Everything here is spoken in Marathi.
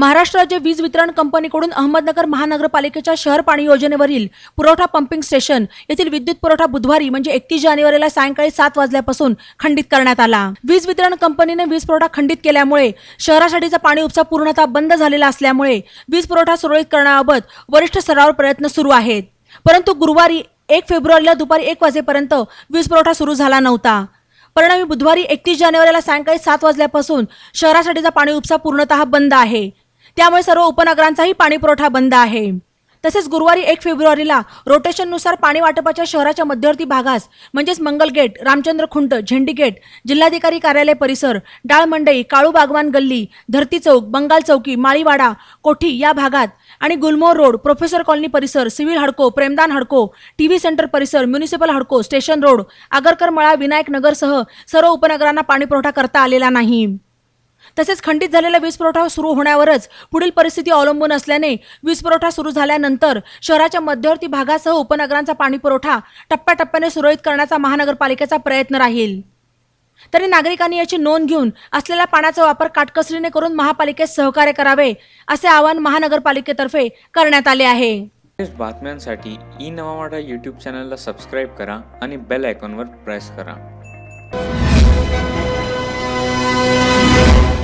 महाराष्ट्र राज्य वीज वितरण कंपनीकडून अहमदनगर महानगरपालिकेच्या शहर पाणी योजनेवरील पुरवठा पंपिंग स्टेशन येथील विद्युत पुरवठा बुधवारी म्हणजे एकतीस जानेवारीला सायंकाळी सात वाजल्यापासून खंडित करण्यात आला. वीज वितरण कंपनीने वीज पुरवठा खंडित केल्यामुळे शहरासाठीचा पाणी उपसा पूर्णतः बंद झालेला असल्यामुळे वीज पुरवठा सुरळीत करण्याबाबत वरिष्ठ स्तरावर प्रयत्न सुरू आहेत. परंतु गुरुवारी एक फेब्रुवारीला दुपारी एक वाजेपर्यंत वीज पुरवठा सुरू झाला नव्हता. परिणामी बुधवारी एकतीस जानेवारीला सायंकाळी सात वाजल्यापासून शहरासाठीचा पाणी उपसा पूर्णतः बंद आहे. त्यामुळे सर्व उपनगरांचाही पाणी पुरवठा बंद आहे. तसेच गुरुवारी एक फेब्रुवारीला रोटेशननुसार पाणी वाटपाच्या शहराच्या मध्यवर्ती भागास म्हणजेच मंगल गेट रामचंद्र खुंट झेंडी गेट जिल्हाधिकारी कार्यालय परिसर डाळ मंडई काळू बागवान गल्ली धरती चौक बंगाल चौकी माळीवाडा कोठी या भागात आणि गुलमोर रोड प्रोफेसर कॉलनी परिसर civil Hudco Premdan Hudco T V centre परिसर municipal Hudco station road Agarkar Mala Vinayak नगरसह सर्व उपनगरांना पाणीपुरवठा करता आलेला नाही. तसेच खंडित झालेला वीज पुरवठा सुरू होण्यावरच पुढील परिस्थिती अवलंबून असल्याने वीज पुरवठा सुरू झाल्यानंतर शहराच्या मध्यवर्ती भागासह उपनगरांचा पाणी पुरवठा टप्प्याटप्प्याने सुरळीत करण्याचा महानगरपालिकेचा प्रयत्न राहील. तरी नागरिकांनी याची नोंद घेऊन असलेल्या पाण्याचा वापर काटकसरीने करून महापालिकेत सहकार्य करावे असे आवाहन महानगरपालिकेतर्फे करण्यात आले आहे. बातम्यांसाठी ई नवा यूट्यूब चॅनलला सबस्क्राईब करा आणि बेल आयकॉनवर प्रेस करा.